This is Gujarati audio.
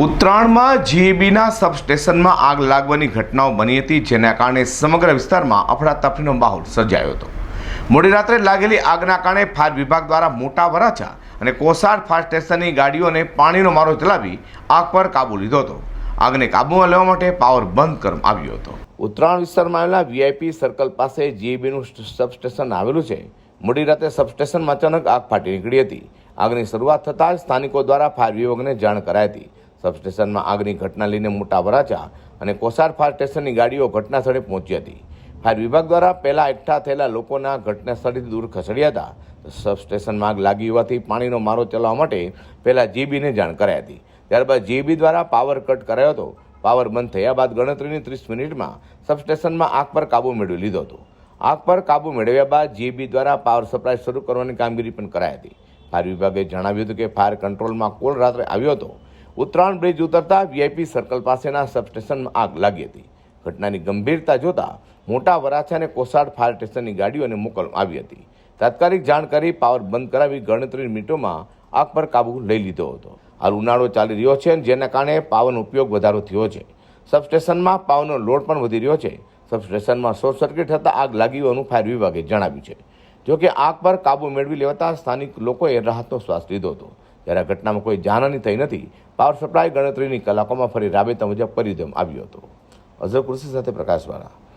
ઉત્તરાયણમાં જીએબીના સબસ્ટેશનમાં આગ લાગવાની ઘટનાઓ બની હતી, જેના કારણે સમગ્ર વિસ્તારમાં અફડાતફડીનો માહોલ સર્જાયો હતો. મોડી રાત્રે લાગેલી આગના કારણે ફાયર વિભાગ દ્વારા મોટા વરાછા અને કોસાડ ફાયર સ્ટેશનની ગાડીઓને પાણીનો મારો ચલાવી આગ પર કાબૂ લીધો હતો. આગને કાબૂમાં લેવા માટે પાવર બંધ કરવામાં આવ્યો હતો. ઉત્તરાયણ વિસ્તારમાં આવેલા વીઆઈપી સર્કલ પાસે જીએબીનું સબસ્ટેશન આવેલું છે. મોડી રાતે સબસ્ટેશનમાં અચાનક આગ ફાટી નીકળી હતી. આગની શરૂઆત થતાં જ સ્થાનિકો દ્વારા ફાયર વિભાગને જાણ કરાઈ હતી. સબસ્ટેશનમાં આગની ઘટના લઈને મોટા વરાછા અને કોસાર ફાયર સ્ટેશનની ગાડીઓ ઘટના સ્થળે પહોંચી હતી. ફાયર વિભાગ દ્વારા પહેલાં એકઠા થયેલા લોકોના ઘટના સ્થળેથી દૂર ખસેડ્યા હતા. સબસ્ટેશનમાં આગ લાગી હોવાથી પાણીનો મારો ચલાવવા માટે પહેલાં જીબીને જાણ કરાઈ હતી. ત્યારબાદ જીબી દ્વારા પાવર કટ કરાયો હતો. પાવર બંધ થયા બાદ ગણતરીની ત્રીસ મિનિટમાં સબસ્ટેશનમાં આગ પર કાબૂ મેળવી લીધો હતો. આગ પર કાબૂ મેળવ્યા બાદ જીબી દ્વારા પાવર સપ્લાય શરૂ કરવાની કામગીરી પણ કરાઈ હતી. ફાયર વિભાગે જણાવ્યું હતું કે ફાયર કંટ્રોલમાં કોલ રાત્રે આવ્યો હતો. ઉત્તરાયણ બ્રિજ ઉતરતા વીઆઈપી સર્કલ પાસેના સબસ્ટેશનમાં આગ લાગી હતી. ઘટનાની ગંભીરતા જોતા મોટા વરાછા અને કોસાડ ફાયર સ્ટેશનની ગાડીઓને મોકલવામાં આવી હતી. તાત્કાલિક જાણ કરી પાવર બંધ કરાવી ગણતરી મિનિટોમાં આગ પર કાબુ લઈ લીધો હતો. હાલ ઉનાળો ચાલી રહ્યો છે જેના કારણે પાવરનો ઉપયોગ વધારો થયો છે. સબસ્ટેશનમાં પાવરનો લોડ પણ વધી રહ્યો છે. સબસ્ટેશનમાં શોર્ટ સર્કિટ થતાં આગ લાગી હોવાનું ફાયર વિભાગે જણાવ્યું છે. જોકે આગ પર કાબુ મેળવી લેવાતા સ્થાનિક લોકોએ રાહતનો શ્વાસ લીધો હતો. જ્યારે આ ઘટનામાં કોઈ જાનહાની થઈ નથી પાવર સપ્લાય ગણતરીની કલાકોમાં ફરી રાબેતા મુજબ પરિધમ આવ્યો હતો. અઝર કૃષિ સાથે પ્રકાશવાળા.